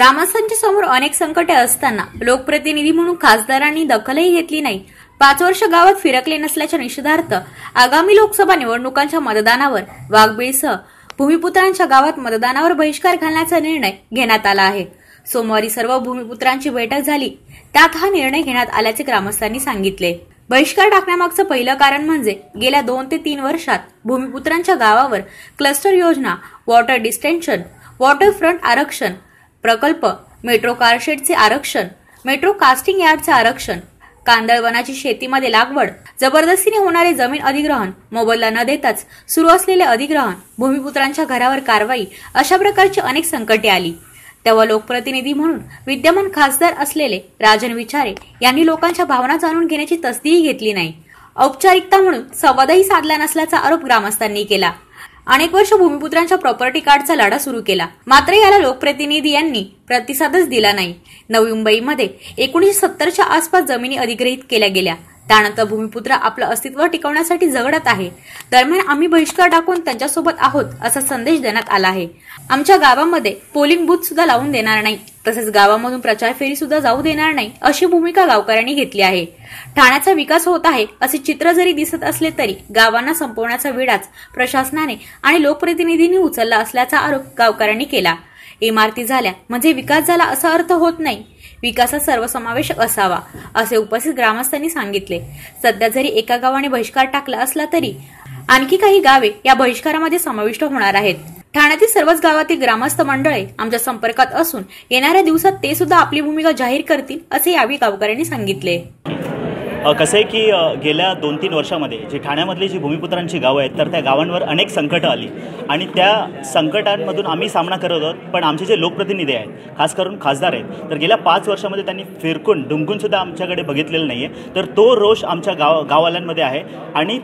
ग्रामस्थांच्या समोर अनेक संकटे असताना लोकप्रतिनिधी म्हणून खासदारांनी दखलही घेतली नाही. पाच वर्ष गावात फिरकले नसल्याच्या निषेधार्थ आगामी लोकसभा निवडणुकांच्या मतदानावर वाघबीळसह भूमिपुत्रांच्या गावात मतदानावर बहिष्कार घालण्याचा निर्णय घेण्यात आला आहे. सोमवारी सर्व भूमिपुत्रांची बैठक झाली. त्यात हा निर्णय घेण्यात आल्याचे ग्रामस्थांनी सांगितले. बहिष्कार टाकण्यामागचं पहिलं कारण म्हणजे गेल्या दोन ते तीन वर्षात भूमिपुत्रांच्या गावावर क्लस्टर योजना वॉटर डिस्टेन्शन वॉटर फ्रंट आरक्षण प्रकल्प मेट्रो कारशेडचे आरक्षण मेट्रो कास्टिंग यार्डचे आरक्षण कांदळवनाची शेतीमध्ये लागवड जबरदस्तीने होणारे जमीन अधिग्रहण मोबदला न देताच सुरू असलेले अधिग्रहण भूमिपुत्रांच्या घरावर कारवाई अशा प्रकारची अनेक संकटे आली. तेव्हा लोकप्रतिनिधी म्हणून विद्यमान खासदार असलेले राजन विचारे यांनी लोकांच्या भावना जाणून घेण्याची तसदीही घेतली नाही. औपचारिकता म्हणून संवादही साधला नसल्याचा आरोप ग्रामस्थांनी केला. अनेक वर्ष भूमिपुत्रांच्या प्रॉपर्टी कार्डचा लढा सुरू केला. मात्र याला लोकप्रतिनिधी यांनी प्रतिसादच दिला नाही. नवी मुंबईमध्ये एकोणीशे सत्तरच्या आसपास जमिनी अधिग्रहित केल्या गेल्या. त्यानंतर भूमिपुत्र आपलं अस्तित्व टिकवण्यासाठी झगडत आहे. दरम्यान आम्ही बहिष्कार टाकून त्यांच्यासोबत आहोत असा संदेश देण्यात आला आहे. आमच्या गावामध्ये पोलिंग बूथ सुद्धा लावून देणार नाही. तसेच गावामधून प्रचार फेरी सुद्धा जाऊ देणार नाही अशी भूमिका गावकऱ्यांनी घेतली आहे. ठाण्याचा विकास होत आहे असे चित्र जरी दिसत असले तरी गावांना संपवण्याचा विडाच प्रशासनाने आणि लोकप्रतिनिधींनी उचलला असल्याचा आरोप गावकऱ्यांनी केला. इमारती झाल्या म्हणजे विकास झाला असा अर्थ होत नाही. विकासात सर्वसमावेशक असावा असे उपस्थित ग्रामस्थांनी सांगितले. सध्या जरी एका गावाने बहिष्कार टाकला असला तरी आणखी काही गावे या बहिष्कारामध्ये समाविष्ट होणार आहेत. ठाण्यातील सर्वच गावातील ग्रामस्थ मंडळे आमच्या संपर्कात असून येणाऱ्या दिवसात ते सुद्धा आपली भूमिका जाहीर करतील असे यावेळी गावकऱ्यांनी सांगितले. कसं आहे की गेल्या दोन तीन वर्षामध्ये जी ठाण्यामधली जी भूमिपुत्रांची गावं आहेत तर त्या गावांवर अनेक संकटं आली. आणि त्या संकटांमधून आम्ही सामना करत आहोत पण आमचे जे लोकप्रतिनिधी आहेत खास करून खासदार आहेत तर गेल्या पाच वर्षामध्ये त्यांनी फिरकून डुंकूनसुद्धा आमच्याकडे बघितलेलं नाही आहे तर तो रोष आमच्या गाव गाववाल्यांमध्ये आहे. आणि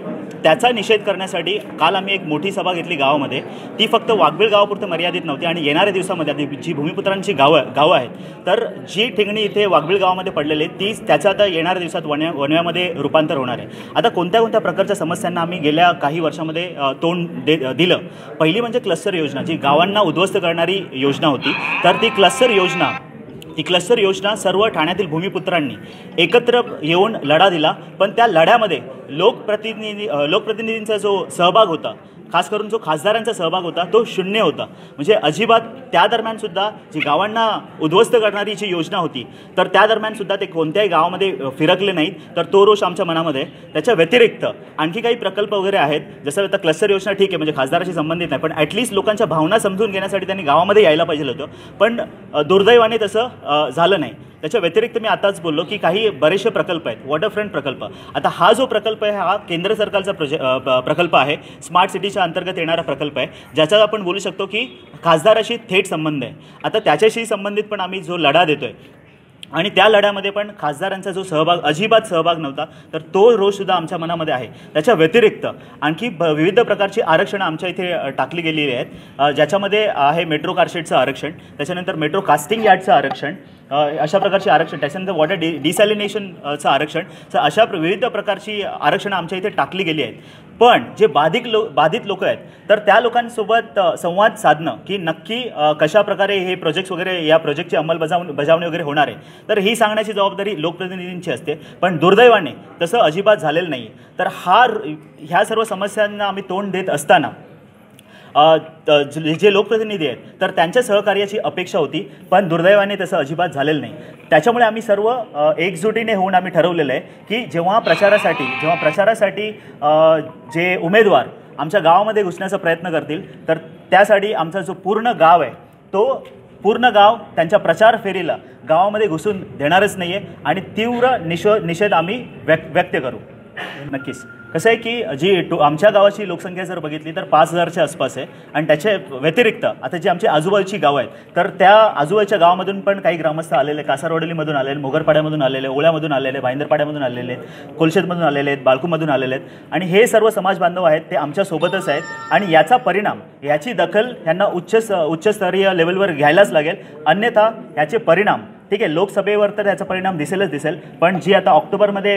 त्याचा निषेध करण्यासाठी काल आम्ही एक मोठी सभा घेतली गावामध्ये. ती फक्त वाघबीळ गावापुरतं मर्यादित नव्हती आणि येणाऱ्या दिवसामध्ये जी भूमिपुत्रांची गावं गावं आहेत तर जी ठिकाणी इथे वाघबीळ गावामध्ये पडलेली ती त्याचं आता येणाऱ्या दिवसात वन्या वनव्यामध्ये रूपांतर होणार आहे. आता कोणत्या कोणत्या प्रकारच्या समस्यांना आम्ही गेल्या काही वर्षामध्ये तोंड दे दिलं? पहिली म्हणजे क्लस्टर योजना जी गावांना उद्ध्वस्त करणारी योजना होती तर ती क्लस्टर योजना ही क्लस्टर योजना सर्व ठाण्यातील भूमिपुत्रांनी एकत्र येऊन लढा दिला. पण त्या लढ्यामध्ये लोकप्रतिनिधी लोकप्रतिनिधींचा जो सहभाग होता खास करून जो खासदारांचा सहभाग होता तो शून्य होता. म्हणजे अजिबात त्या दरम्यान सुद्धा जी गावांना उद्ध्वस्त करणारी जी योजना होती तर त्या दरम्यान सुद्धा ते कोणत्याही गावामध्ये फिरकले नाहीत. तर तो रोष आमच्या मनामध्ये त्याच्या व्यतिरिक्त आणखी काही प्रकल्प वगैरे आहेत. जसं आता क्लस्टर योजना ठीक आहे म्हणजे खासदाराशी संबंधित नाही पण ॲटलिस्ट लोकांच्या भावना समजून घेण्यासाठी त्यांनी गावामध्ये यायला पाहिजे होतं. पण दुर्दैवाने तसं झालं नाही. त्याच्या व्यतिरिक्त मी आताच बोललो की काही बरेचसे प्रकल्प आहेत. वॉटरफ्रंट प्रकल्प. आता हा जो प्रकल्प आहे हा केंद्र सरकारचा प्रोजे प्रकल्प आहे. स्मार्ट सिटी अंतर्गत येणारा प्रकल्प आहे ज्याचा आपण बोलू शकतो की खासदाराशी थेट संबंध आहे. आता त्याच्याशी संबंधित पण आम्ही जो लढा देतोय आणि त्या लढ्यामध्ये पण खासदारांचा जो सहभाग अजिबात सहभाग नव्हता तर तो रोषसुद्धा आमच्या मनामध्ये आहे. त्याच्या व्यतिरिक्त आणखी विविध प्रकारची आरक्षणं आमच्या इथे टाकली गेलेली आहेत. ज्याच्यामध्ये आहे मेट्रो कारशेडचं आरक्षण त्याच्यानंतर मेट्रो कास्टिंग यार्डचं आरक्षण अशा प्रकारचे आरक्षण त्याच्यानंतर वॉटर डि डिसॅलिनेशनचं आरक्षण तर अशा प्र- विविध प्रकारची आरक्षणं आमच्या इथे टाकली गेली आहेत. पण जे बाधित लो बाधित लोक आहेत तर त्या लोकांसोबत संवाद साधणं की नक्की कशा प्रकारे हे प्रोजेक्ट्स वगैरे या प्रोजेक्टची अंमलबजावणी बजावणी वगैरे होणार आहे. तर ही सांगण्याची जबाबदारी लोकप्रतिनिधींची असते. पण दुर्दैवाने तसं अजिबात झालेलं नाही तर हा ह्या सर्व समस्यांना आम्ही तोंड देत असताना जे लोकप्रतिनिधी आहेत तर त्यांच्या सहकार्याची अपेक्षा होती पण दुर्दैवाने तसं अजिबात झालेलं नाही. त्याच्यामुळे आम्ही सर्व एकजुटीने होऊन आम्ही ठरवलेलं आहे की जेव्हा प्रचारासाठी जेव्हा प्रचारासाठी जे उमेदवार आमच्या गावामध्ये घुसण्याचा प्रयत्न करतील तर त्यासाठी आमचा जो पूर्ण गाव आहे तो पूर्ण गाव त्यांच्या प्रचार फेरीला गावामध्ये घुसून देणारच नाही आहे आणि तीव्र निषो निषेध आम्ही व्यक्त व्यक्त करू. नक्कीच. कसं आहे की जी टो आमच्या गावाची लोकसंख्या जर बघितली तर पाच हजारच्या आसपास आहे. आणि त्याच्या व्यतिरिक्त आता जी आमची आजूबाजूची गावं आहेत तर त्या आजूबाजूच्या गावामधून पण काही ग्रामस्थ आलेले कासारवडलीमधून आलेले मोगरपाड्यामधून आलेले ओळ्यामधून आलेले भाईंदरपाड्यामधून आलेले आहेत कोलशेतमधून आलेले आहेत बाळकूमधून आलेले आहेत. आणि हे सर्व समाज बांधव आहेत ते आमच्यासोबतच आहेत. आणि याचा परिणाम याची दखल यांना उच्च उच्चस्तरीय लेवलवर घ्यायलाच लागेल. अन्यथा याचे परिणाम ठीक आहे लोकसभेवर तर त्याचा परिणाम दिसेलच दिसेल पण जी आता ऑक्टोबरमध्ये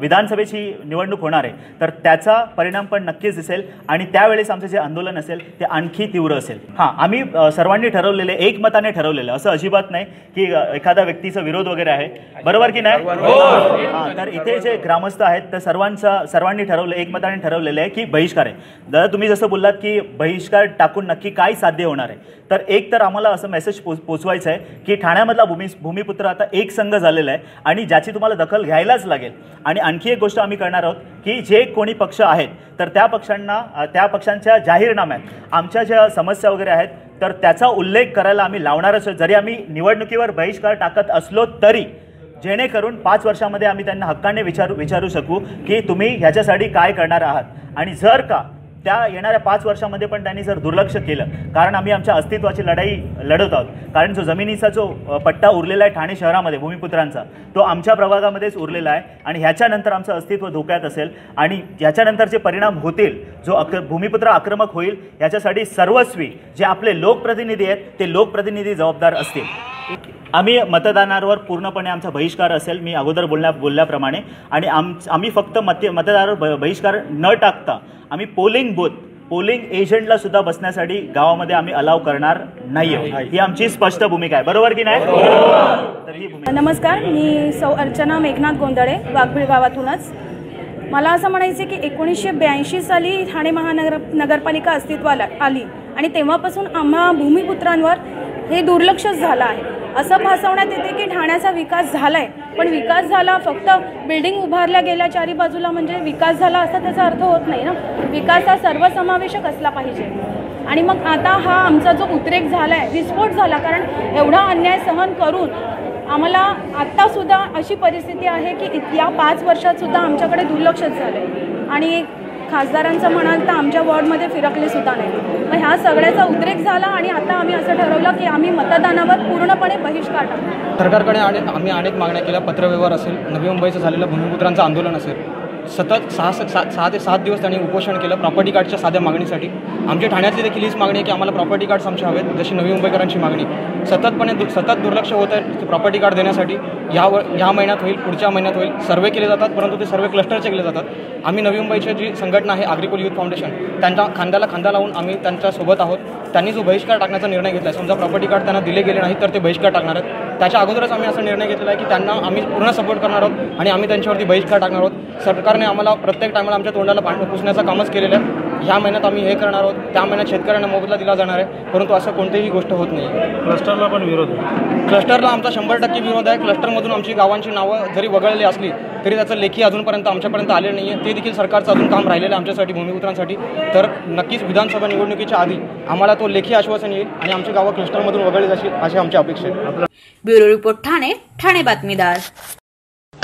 विधानसभेची निवडणूक होणार आहे तर त्याचा परिणाम पण नक्कीच दिसेल आणि त्यावेळेस आमचं जे आंदोलन असेल ते आणखी तीव्र असेल. हां आम्ही सर्वांनी ठरवलेले एकमताने ठरवलेलं असं अजिबात नाही की अ, एखाद्या व्यक्तीचा विरोध वगैरे आहे. बरोबर की नाही? हां तर इथे जे ग्रामस्थ आहेत तर सर्वांचा सर्वांनी ठरवलं एकमताने ठरवलेलं आहे की बहिष्कार आहे. दादा तुम्ही जसं बोललात की बहिष्कार टाकून नक्की काय साध्य होणार आहे? तर एक तर आम्हाला असं मेसेज पोच पोचवायचं आहे की ठाण्यामधला भूमी भूमिपुत्र आता एक संघ झालेला आहे आणि ज्याची तुम्हाला दखल घ्यायलाच लागेल आणि आणखी एक गोष्ट आम्ही करणार आहोत की जे कोणी पक्ष आहेत तर त्या पक्षांना त्या पक्षांच्या जाहीरनाम्यात आमच्या ज्या समस्या वगैरे आहेत तर त्याचा उल्लेख करायला आम्ही लावणारच आहोत. जरी आम्ही निवडणुकीवर बहिष्कार टाकत असलो तरी जेणेकरून पाच वर्षामध्ये आम्ही त्यांना हक्काने विचारू विचारू शकू की तुम्ही ह्याच्यासाठी काय करणार आहात आणि जर का त्या येणाऱ्या पाच वर्षामध्ये पण त्यांनी जर दुर्लक्ष केलं कारण आम्ही आमच्या अस्तित्वाची लढाई लढत आहोत. कारण जो जमिनीचा जो पट्टा उरलेला आहे ठाणे शहरामध्ये भूमिपुत्रांचा तो आमच्या प्रभागामध्येच उरलेला आहे आणि ह्याच्यानंतर आमचं अस्तित्व धोक्यात असेल आणि ह्याच्यानंतर जे परिणाम होतील जो अक भूमिपुत्र आक्रमक होईल याच्यासाठी सर्वस्वी जे आपले लोकप्रतिनिधी आहेत ते लोकप्रतिनिधी जबाबदार असतील. आम्ही मतदानावर पूर्णपणे आमचा बहिष्कार असेल मी अगोदर बोलण्या बोलल्याप्रमाणे. आणि आम आम्ही फक्त मत मतदारावर ब- बहिष्कार न टाकता आम्ही पोलिंग बूथ पोलिंग एजंटला सुद्धा बसण्यासाठी गावामध्ये आम्ही अलाव करणार नाही. ही आमची स्पष्ट भूमिका आहे. बरोबर की नाही? तर ही भूमिका. नमस्कार मी सौ अर्चना मेघनाथ गोंधळे वाघबीळ गावातूनच. मला असं म्हणायचं आहे की एकोणीसशे ब्याऐंशी साली ठाणे महानगर नगरपालिका अस्तित्वाला आली आणि तेव्हापासून आम्हा भूमिपुत्रांवर हे दुर्लक्षच झालं आहे. असं भासवण्यात येते की ठाण्याचा विकास झाला आहे पण विकास झाला फक्त बिल्डिंग उभारल्या गेल्या चारी बाजूला म्हणजे विकास झाला असा त्याचा अर्थ होत नाही ना. विकास हा सर्वसमावेशक असला पाहिजे. आणि मग आता हा आमचा जो उद्रेक झाला आहे विस्फोट झाला कारण एवढा अन्याय सहन करून आम्हाला आत्तासुद्धा अशी परिस्थिती आहे की या पाच वर्षातसुद्धा आमच्याकडे दुर्लक्षच झालं आहे आणि खासदारांचं म्हणाल तर आमच्या वॉर्डमध्ये फिरकले सुद्धा नाही. मग ह्या सगळ्याचा उद्रेक झाला आणि आता आम्ही असं ठरवलं की आम्ही मतदानावर पूर्णपणे बहिष्कार टाकू. सरकारकडे अनेक आम्ही अनेक मागण्या केल्या. पत्रव्यवहार असेल नवी मुंबईचं झालेलं भूमिपुत्रांचं आंदोलन असेल. सतत सहा सात सहा ते सात दिवस त्यांनी उपोषण केलं प्रॉपर्टी कार्डच्या साध्या मागणीसाठी. आमच्या ठाण्यातली देखील हीच मागणी आहे की आम्हाला प्रॉपर्टी कार्ड्स आमच्या हवेत जशी नवी मुंबईकरांची मागणी. सततपणे दु सतत दुर्लक्ष होत आहे प्रॉपर्टी कार्ड देण्यासाठी. ह्या व ह्या महिन्यात होईल पुढच्या महिन्यात होईल. सर्वे केले जातात परंतु ते सर्वे क्लस्टरचे केले जातात. आम्ही नवी मुंबईची जी संघटना आहे अग्रिकोल युथ फाउंडेशन त्यांच्या खांद्याला खांदा लावून आम्ही त्यांच्यासोबत आहोत. त्यांनी जो बहिष्कार टाकण्याचा निर्णय घेतला आहे समजा प्रॉपर्टी कार्ड त्यांना दिले गेले नाही तर ते बहिष्कार टाकणार आहेत. त्याच्या अगोदरच आम्ही असा निर्णय घेतलेला आहे की त्यांना आम्ही पूर्ण सपोर्ट करणार आहोत आणि आम्ही त्यांच्यावरती बहिष्कार टाकणार आहोत. सरकारने आम्हाला प्रत्येक टायमाला आमच्या तोंडाला पाणी पुसण्याचं कामच केलेलं आहे. ह्या महिन्यात आम्ही हे करणार आहोत. त्या महिन्यात शेतकऱ्यांना मोबदला दिला जाणार आहे. परंतु असं कोणतीही गोष्ट होत नाही. क्लस्टरला पण विरोध आहे. क्लस्टरला आमचा शंभर टक्के विरोध आहे. क्लस्टरमधून आमची गावांची नावं जरी वगळली असली तरी त्याचं लेखी अजूनपर्यंत आमच्यापर्यंत आले नाही आहे ते देखील सरकारचं अजून काम राहिलेलं आहे आमच्यासाठी भूमिपुत्रांसाठी. तर नक्कीच विधानसभा निवडणुकीच्या आधी आम्हाला तो लेखी आश्वासन येईल आणि आमची गावं क्लस्टरमधून वगळली जातील अशी आमची अपेक्षा आहे. Bureau report Thane Thane बातमीदार.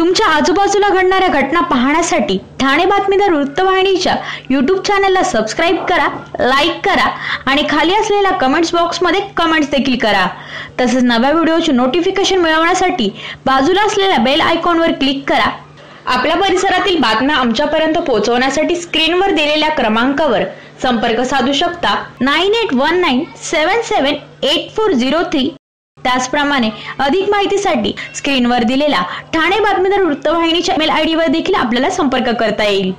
तुमच्या आजूबाजूला घडणाऱ्या घटना पाहण्यासाठी ठाणे बातमीदार वृत्तवाहिनीच्या यूट्यूब चॅनलला सबस्क्राईब करा लाईक करा आणि खाली असलेल्या कमेंट्स बॉक्समध्ये कमेंट्स देखील करा. तसेच नव्या व्हिडिओची नोटिफिकेशन मिळवण्यासाठी बाजूला असलेल्या बेल आयकॉनवर क्लिक करा. आपल्या परिसरातील बातम्या आमच्यापर्यंत पोहोचवण्यासाठी स्क्रीनवर दिलेल्या क्रमांकावर संपर्क साधू शकता. Nine eight one nine seven seven eight four zero three त्याचप्रमाणे अधिक माहितीसाठी स्क्रीनवर दिलेला ठाणे बातमीदार वृत्तवाहिनीच्या मेल आयडीवर देखील आपल्याला संपर्क करता येईल.